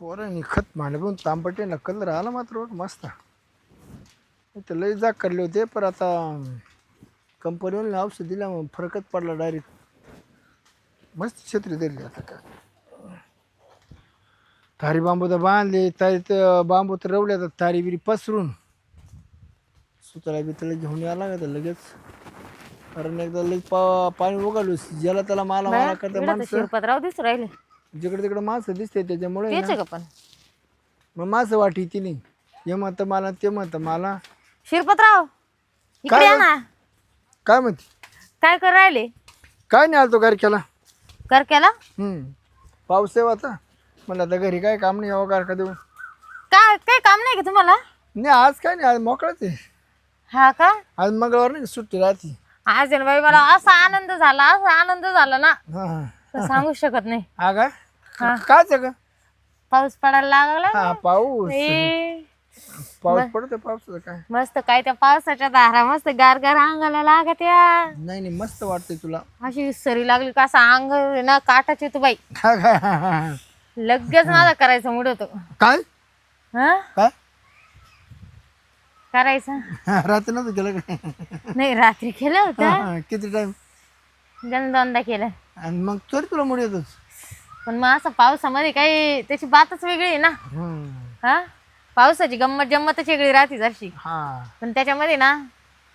पोरांनी खत मांडलं पण तांबटेला कलर आला मात्र बघ मस्त. ते लय जाग करले होते पण आता कंपनीवाले औषध दिल्या मग फरकच पडला डायरेक्ट मस्त छत्री दिली आता काय तारी बांबू तर बांधले तारी तर बांबू तर रवले आता तारी बिरी पसरून. सुतळा बितळा घेऊन यायला लागत लगेच. कारण एकदा लगेच पा पाणी उगालो ज्याला त्याला माला माला करता तर माणसं. शिरपतराव दिसू राहिले. जिकडे तिकडे माणसं दिसते त्याच्यामुळे तेच आहे का पण? मग माझं वाटी ती नाही. हे म्हणतं मला ते म्हणतं मला. शिरपतराव इकडे या ना. काय म्हणते? काय कर राहिले? काय नाही आलतो केला कर केला हम्म. पाऊस आहे आता. म्हणलं आता घरी काय काम नाही यावं का देऊ काय काय काम नाही का तुम्हाला? नाही आज काय नाही आज मोकळाच आहे. हा का? आज मंगळवार नाही का सुट्टी राहते. आज आहे ना बाई मला असा आनंद झाला असा आनंद झाला ना. हा. तर सांगू शकत नाही. हा काय हा. काच आहे का? पाऊस पडायला लागला हा पाऊस. ए, पाऊस पडतो पावसाचं काय? मस्त काय त्या पावसाच्या दारा मस्त गार गार अंगाला लागत या नाही नाही मस्त वाटतंय तुला. अशी सरी लागली का असं अंग आहे ना काटाची तू बाई. काय. लगेच माझा करायचं मूड होतो. काय? हा? काय? करायचं. रात्री नव्हतं केलं काय नाही रात्री केलं होतं. हा, हा. किती टाइम त्यानं दोनदा केलं. आणि मग तरी तुला मुड येतोच. पण मग असं पावसामध्ये काही त्याची बातच वेगळी आहे ना. हम्म. हा? पावसाची गंमत जम्मतच वेगळी राहते जरशी हा. पण त्याच्यामध्ये ना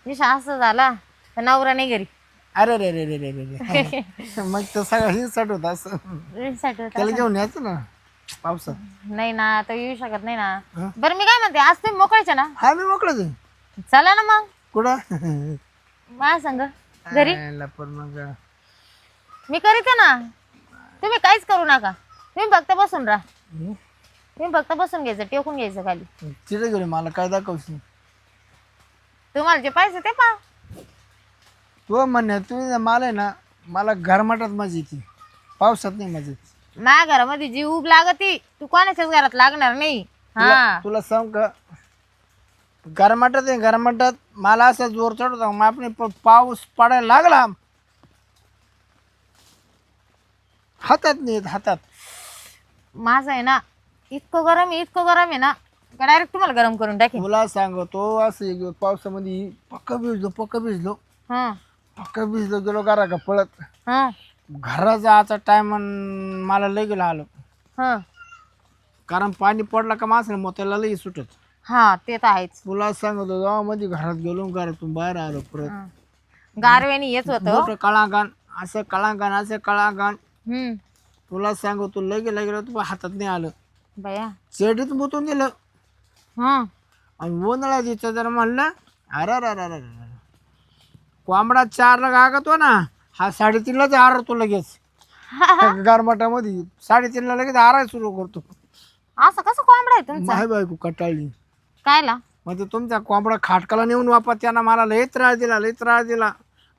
निशा असं झाला तर नवरा नाही घरी. अरे रे रे रे रे रे रे. मग तर सगळं हे सट होत असं. त्याला घेऊन यायचं ना पावसात. नाही ना आता येऊ शकत नाही? ना. बरं मी काय म्हणते आज तुम्ही मोकळायचे ना? हा मी मोकळच आहे. चला ना मग. कुठं? माझ्या संग घरी. आयला पण मग. मी करीते ना. तुम्ही काहीच करू नका. तुम्ही फक्त बसून राहा. तुम्ही फक्त बसून घ्यायचं टेकून घ्यायचं खाली. तिथे गेले मला काय दाखवशील? तुम्हाला जे पाहिजे ते पा तू म्हणणे तुम्ही मला आहे ना मला घरमाटात मजा येते. पावसात नाही मजा येते. माझ्या घरामध्ये जी उब लागती तू कोणाच्याच घरात लागणार नाही. हा. तुला सांग का? गरमाटात आहे गरमाटात मला असा जोर चढवतो मग आपण प- पाऊस पडायला लागला. हातात नाही येत, हातात. माझं आहे ना इतकं गरम आहे इतकं गरम आहे ना डायरेक्ट तुम्हाला गरम करून टाकेन. तुला सांगतो असं एक दिवस पावसामध्ये पक्क भिजलो पक्क भिजलो. हं. पक्क भिजलो गेलो घरा का पळत. हं. घरा जायचा टाइम मला लय गेला आलो. हं. कारण पाणी पडलं का माणसाने मोत्याला लई सुटत. हा ते तर आहेच. तुला सांगतो जेव्हा मध्ये घरात गेलो घरातून बाहेर आलो परत. गारव्याने येत होतं. मोठं कळागान असं कळागान असं कळागान हम्म. तुला सांगतो लगे लगे तू हातात नाही आलं. बया. चेडीत मुतून दिलं. हं. आणि उन्हाळ्यात इथं जर म्हणलं अरे अरे अरे अरे कोंबडा चारला गागतो ना हा साडेतीनलाच आरतो लगेच. गारमाटामध्ये साडेतीनला लगेच आराय सुरू करतो. असं कसं कोंबडा आहे तुमचा? माय बायको कटाळली. कायला? म्हणजे तुमचा कोंबडा खाटकाला नेऊन वापा त्यानं मला लय त्रास दिला लय त्रास दिला.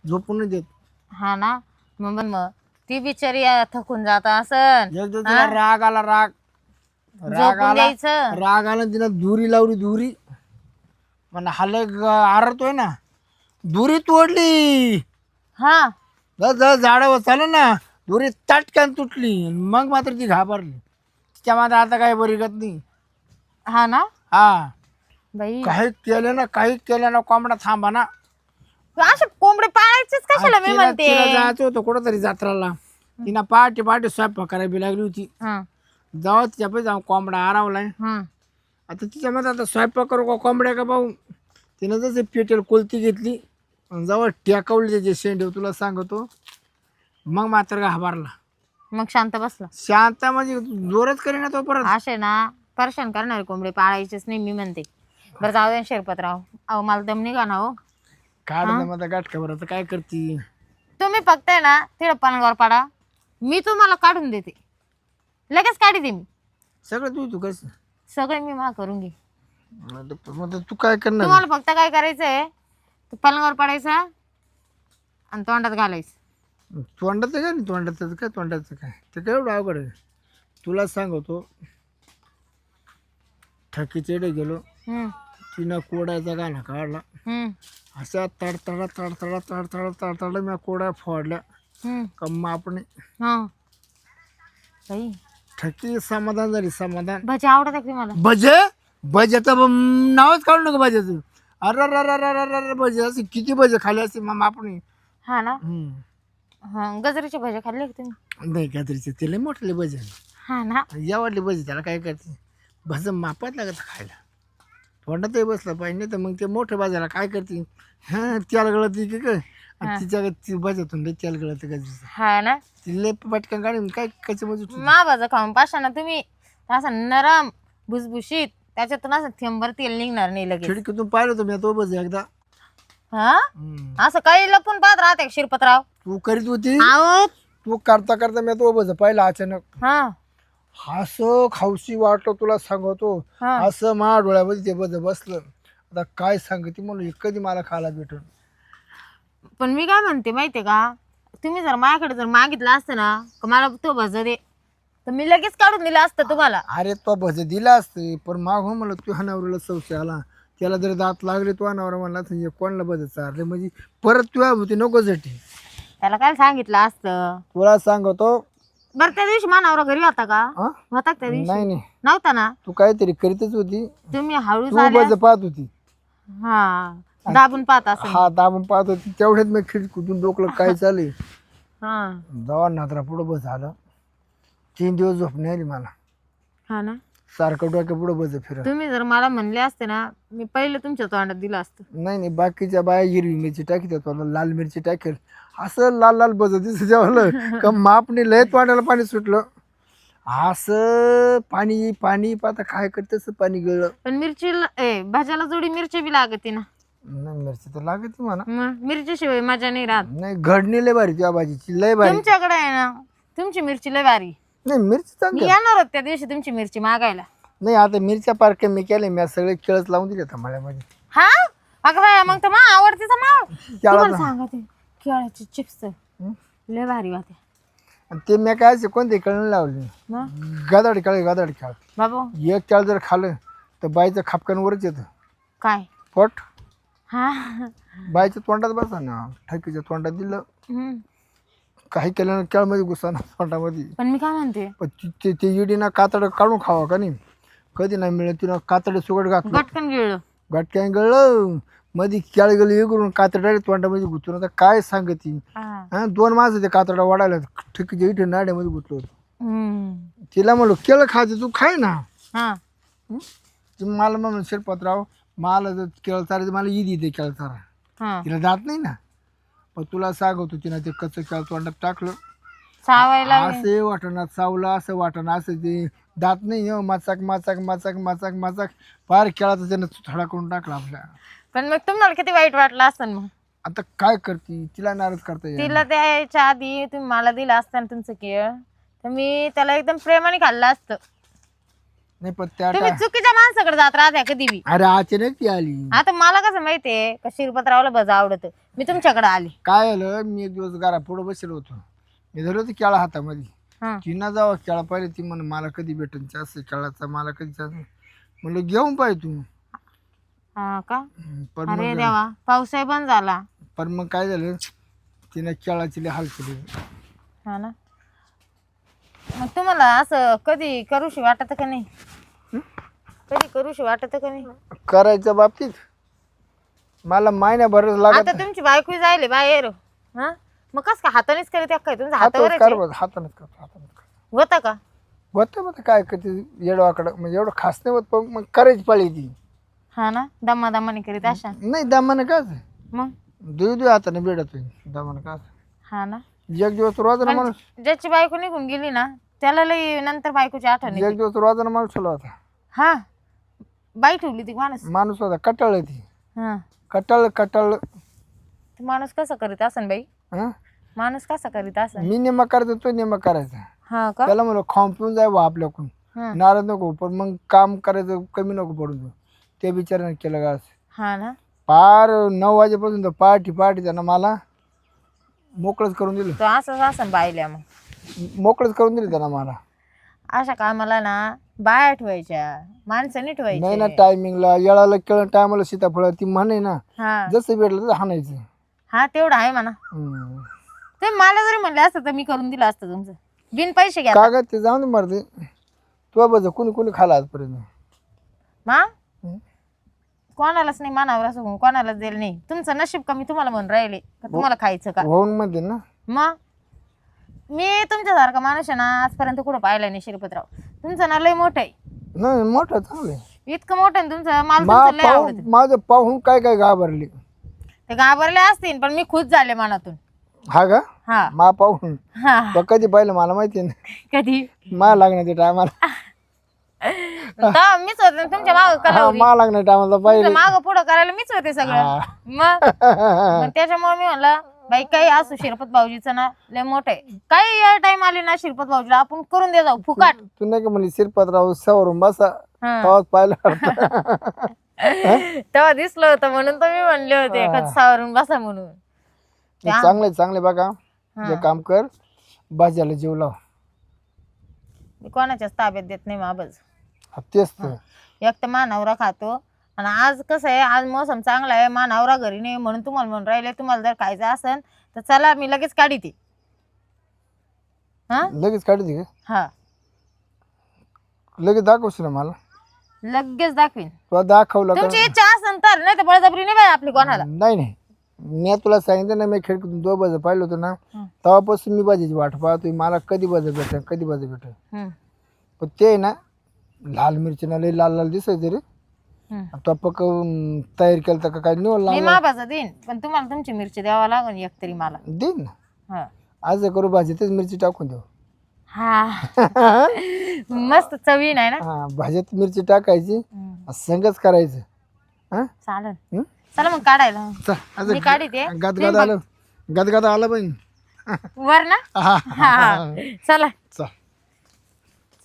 झोपून देत. हा ना. मग. ती बिचारी थकून जात असन. तिला राग आला राग. राग झोपून आला द्यायचं. राग आला तिनं दुरी लावली दुरी. म्हणा हल्ले आरतोय ना. दुरी तोडली. हा. झाडावर चालू ना. दुरी ताटक्यान तुटली. मग मात्र ती घाबरली. तिच्या मात्र आता काही बरी गत नाही. हा ना? हा. बाई. काही केलं ना काही केलं ना कोंबडा थांबा ना. असे कोंबडे पाळायचेच कशाला मी तिला म्हणते? तिला जायचं होतं कुठंतरी जत्राला. तिनं पहाटे पहाटे स्वयंपाक करायला लागली होती. हं, जाऊ तिच्या पण जाऊ कोंबडा आरावलाय. हं. आता तिच्यामध्ये आता स्वयंपाक करू का कोंबड्या का पाहू तिनं जसं पेटेल कोलती घेतली आणि जवळ टेकवली त्याचे शेंडे तुला सांगतो. मग मात्र घाबरला मग शांत बसला. शांत म्हणजे जोरच करीना तो परत. असे ना परेशान करणारे कोंबडे पाळायचेच नाही मी म्हणते. बरं जाऊ दे शेरपतराव. अहो मला दम निघा ना हो? काढ माझा गाठ काय करती? तुम्ही फक्त आहे ना तिकडं पानावर पाडा. मी तुम्हाला काढून देते. लगेच काढी दे मी. सगळं तू तू कसं? सगळे मी मा करून घे. मग तू काय करणार? तुम्हाला फक्त काय करायचंय तू पलंगावर पडायचा आणि तोंडात घालायचं. तोंडाचं काय नाही तोंडाचं काय तोंडाचं काय? ते काय एवढं अवघड आहे? तुला सांगतो थकीचेडे गेलो. हम्म, तिनं कोडायचा गाणं काढला. हम्म, असा तडतडा तडतडा तडतडा तडतडा मी कोड्या फोडल्या. हम्म. कम्मा आपण हा. बाई. ठकी समाधान झाली समाधान. भजी आवडत आहे तुम्हाला? भजे? भज्याचं ब- नावच काढू नका भज्याचं अरे अरे अरे अरे अरे अरे भजे असे किती भजे खाले असते मग आपण हा ना? हम्म. हा गजरीचे भजे खाल्ले का तुम्ही? नाही कात्रीचे ते लय मोठले भजे. हा ना? या वाटले भजे त्याला काय करते? भज मापात लागत खायला. तोंडातही बसलं पाहिजे नाही तर मग ते मोठे भाज्याला काय करते हा त्याला गळत की काय? आणि तिच्या ती लय त्याला गळत गजरीचं हा ना. ती पटकन काढून काय कच्चे मजूर मा भाजा खाऊन पाशा ना तुम्ही. असं नरम भुसभुशीत. त्याच्यातून असं थेंबर तेल निघणार नाही लगेच. खिडकीतून पाहिलं तुम्ही तो भजे एकदा. हा? हम्म. असं काही लपून पाहत राहते का शिरपतराव? तू करीत होती? तू करता करता मी तो भज पाहिला अचानक. हा. असं खाऊशी वाटलं तुला सांगतो. हा. असं मा डोळ्यामध्ये ते बज बसलं. आता काय सांगते म्हणून कधी मला खायला भेटून. पण मी काय म्हणते माहितीये का? तुम्ही जर माझ्याकडे जर मागितलं असतं ना का मला तो भज दे. तर मी लगेच काढून दिलं असतं तुम्हाला. अरे तो भज दिला असते. पण मागो म्हणलं तू हा नवऱ्याला संशय आला. त्याला जर दात लागले तो नवरा म्हणला तर हे कोणाला भज चारले? म्हणजे परत तुझ्या होती नको साठी त्याला काय सांगितलं असतं? तुला सांगतो बरं त्या दिवशी मानावरा घरी होता का? हा? होता का त्या दिवशी? नाही नाही. नव्हता ना? तू काहीतरी करीतच होती. तुम्ही हळू तू झाल्या पाहत होती. हा दाबून पाहत असं हा दाबून पाहत होती. तेवढ्यात मी खिडकीतून डोकलं काय चालेल हा. दवा नात्रा पुढं बस झालं. तीन दिवस झोप नाही आली मला. हा ना? सारखं डोक्या पुढं बस फिर तुम्ही जर मला म्हणले असते ना मी पहिले तुमच्या तोंडात दिलं असतं. नाही नाही बाकीच्या बाया हिरवी मिरची टाकी तुला लाल मिरची टाकेल. असं लाल लाल बस दिसत जेवलं का मापने लय तोंडाला पाणी सुटलं. असं पाणी पाणी पाहता काय करते तसं पाणी गळलं. पण मिरची ए भाज्याला जोडी मिरची बी लागते ना. नाही मिरची तर लागत म्हणा. मग मिरचीशिवाय मजा नाही राहत. नाही घडणी लय भारी तुझ्या भाजीची लय भारी. तुमच्याकडे आहे ना तुमची मिरची लय भारी. नाही मिरची मी चांगली येणार होते त्या दिवशी तुमची मिरची मागायला. नाही आता मिरच्या पार्क मी केले मी सगळे केळच लावून दिले आता मळ्यामध्ये. हा? अगं बाया मग तर मा आवडतीचा माव तुम्हाला केळाचा सांगा ते चिप्स लय भारी होते आणि ते मी काय असे कोणते कळण लावले? मग? गदाड खेळ गदाड खेळ बाबू? एक केळ जर खाल्लं तर बाईचं खापकान वरच येतं. काय? पोट? हा. बाईच्या तोंडात बसा ना ठकीच्या तोंडात दिलं. हम्म. काही केलं ना केळमध्ये घुसा ना तोंडामध्ये. पण मी काय म्हणते? पण ती- ते ते इडीना कातड काढून खावा का नाही? कधी नाही मिळत तिनं कातड सुगड घातलं. गटकन गिळलं. गटक्यान गळलं मध्ये केळ गेलं इकडून कातड तोंडामध्ये घुसून आता काय सांगती? हा. हा दोन माणसं ते कातडा वाढायला ठकीच्या इथे नाड्यामध्ये घुसलो होतो. हम्म. तिला म्हणलो केळं खायचं तू खाय ना. हा. ती मला म्हणून शिरपतराव मला जर केळं चारायचं मला ईद येते केळं चारा. हा. तिला जात नाही ना. पण तुला सांगतो तिनं ते कच्चं केळं तोंडात टाकलं. चावायला असे वाटणार चावलं असं वाटणार असं ते दात नाही हो माचाक माचाक माचाक माचाक माचाक. फार केळाचा त्यानं थोडा करून टाकला आपल्या पण मग तुम्हाला किती वाईट वाटलं असतं मग? आता काय करते? तिला नाराज करता येईल तिला द्यायच्या आधी तुम्ही मला दिलं असतं ना तुमचं केळ तर मी त्याला एकदम प्रेमाने खाल्लं असतं. नाही पण त्या तुम्ही चुकीच्या माणसाकडे जात राहत्या कधी बी. अरे अचानक ती आली. आता मला कसं माहितीये का शिरपतरावला भजा आवडत. मी तुमच्याकडे आली. काय आलं मी एक दिवस घरा पुढे बसलो होतो. मी धरलो होतो केळा हातामध्ये. हा. तिनं जावं केळा पाहिजे ती म्हण मला कधी भेटेल असं केळाचा मला कधी जास्त म्हणलं घेऊन पाहिजे तू. हा का? हम्म, पण अरे मग देवा पावसाही बंद झाला. पण मग काय झालं तिनं केळाची लय हाल केली. हा ना. मग तुम्हाला असं कधी करूशी वाटत का नाही? कधी करूशी वाटत का नाही? करायच्या बाबतीत? मला महिन्याभरच लागत आता तुमची बायको जायले बाहेर. हा? मग कस का हातानेच करीत काय? तुमच्या हातावर हातानेच कर बघ, हातानेच करतो हातानेच करतो. होता का? होतं मग काय करते? येडवाकडं म्हणजे एवढं खास नाही होत पण मग करायची पाळी ती. हा ना? दमा दमाने करीत अशा. नाही दामानं काच मग? दुई दुई हाताने भेटत दामानं काच हा ना? एक दिवस रोजानं माणूस ज्याची बायको निघून गेली ना त्याला लई नंतर बायकोची आठवण येते. एक दिवस रोजानं माणूस ठेवला होता. हा? बाई ठेवली ती माणूस. माणूस होता कटाळ ती. हा. कटाळ कटाळ. तो माणूस कसा करीत असन बाई? हं? माणूस कसा करीत असन? मी नेमका करायचो तो नेमका करायचा. हा का? त्याला म्हणलं खाऊन पिऊन जाय बा आपल्याकडून. हा. नाराज नको पण मग काम करायचं कमी नको पडून देऊ. ते बिचाराने केलं का असं? हा ना. पार नऊ वाजेपासून तर पार्टी पार्टी त्यानं मला. मोकळंच करून दिलं. तो असंच असन बाईल्या मग. मोकळंच करून दिलं त्यानं मला. अशा कामाला ना बाया ठेवायच्या माणसं नाही नाही ना ठेवायचे. टायमिंगला येळाला केळं टायमाला सीताफळ ती म्हणे ना हा. जसं भेटलं तसं हाणायचं. हा तेवढं आहे म्हणा. हम्म. ते मला जरी म्हणले असतं तर मी करून दिलं असतं तुमचं. बिन पैसे घ्या. कागद ते जाऊन मारते तू बघ कुणी कुणी खाला आजपर्यंत? मा? हं? कोणालाच नाही मानावर असं कोणालाच दिलं नाही. तुमचं नशीब कमी तुम्हाला म्हणून राहिले का तुम्हाला खायचं का? होऊन म्हणते ना. मग मी तुमच्यासारखा माणूस आहे ना आजपर्यंत कुठं पाहिलं नाही शिरपतराव. तुमचं ना लय मोठं आहे. नाही मोठं चांगलं आहे. इतकं मोठं आहे ना तुमचं मला मा तुमचं लय पाहून माझं पाहून काय काय घाबरली. ते घाबरले असतील पण मी खुश झाले मनातून. हा का? हा. मा पाहून. हा. तो कधी पाहिलं मला माहिती ना कधी? मा लागण्याच्या टायमाला. तेव्हा मीच होते ना तुमच्या माग हा कलावरी मा लागण्या टायमाला पाहिलं. माग पुढं करायला मीच होते सगळं. मग? मग त्याच्यामुळे मी म्हणलं बाई काही असू शिरपत भाऊजीचं ना लय मोठं आहे. काही या टाइम आली ना शिरपत भाऊजीला आपण करून दे जाऊ फुकाट. तू नाही का म्हणली शिरपतराव सवरून बसा हा. पाहिलं तेव्हा दिसलं होतं म्हणून तर मी म्हणले होते हा. सावरून बसा म्हणून. चांगले चांगले बघा. जे काम कर भाज्याला जीव लाव. मी कोणाच्याच ताब्यात देत नाही माबज. हा, तेच तर. एक तर मानावरा खातो आणि आज कसं आहे आज मोसम चांगला आहे मानावरा घरी नाही म्हणून तुम्हाला म्हणून राहिले तुम्हाला जर खायचं असेल तर चला मी लगेच काढी ती. हा? लगेच काढते का? हा. लगेच दाखवशील ना मला? लगेच दाखवीन. तुला दाखवलं का? तुमची इच्छा असेल तर नाही तर बळजबरी नाही बाई आपली कोणाला. नाही नाही. मी तुला सांगितलं ना मी खिडकीतून दो बज पाहिलं होतं ना हं. तेव्हापासून मी भाजीची वाट पाहतोय मला कधी बज भेटेल कधी बज भेटेल? हम्म, पण ते आहे ना लाल मिरची ना लई लाल लाल दिसायचे रे. हम्म. तो पक तयार केलं का काय? मी लाल मापाचा देईन पण तुम्हाला तुमची मिरची द्यावा लागेल एक तरी मला. देईन ना. हा. आज करू भाजीतच मिरची टाकून देऊ. हा. मस्त चवीन आहे ना? हा भाजीत मिरची टाकायची हम्म, संगच करायचं. हा? चालेल. हं? चला मग काढायला. चल मी काढते गदगद आलं. गदगद आलं पाहिजे वर ना? हा. हा चला. चल.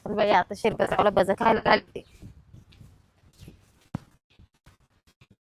चल बाई आता शिरपत्रावला बज खायला घालते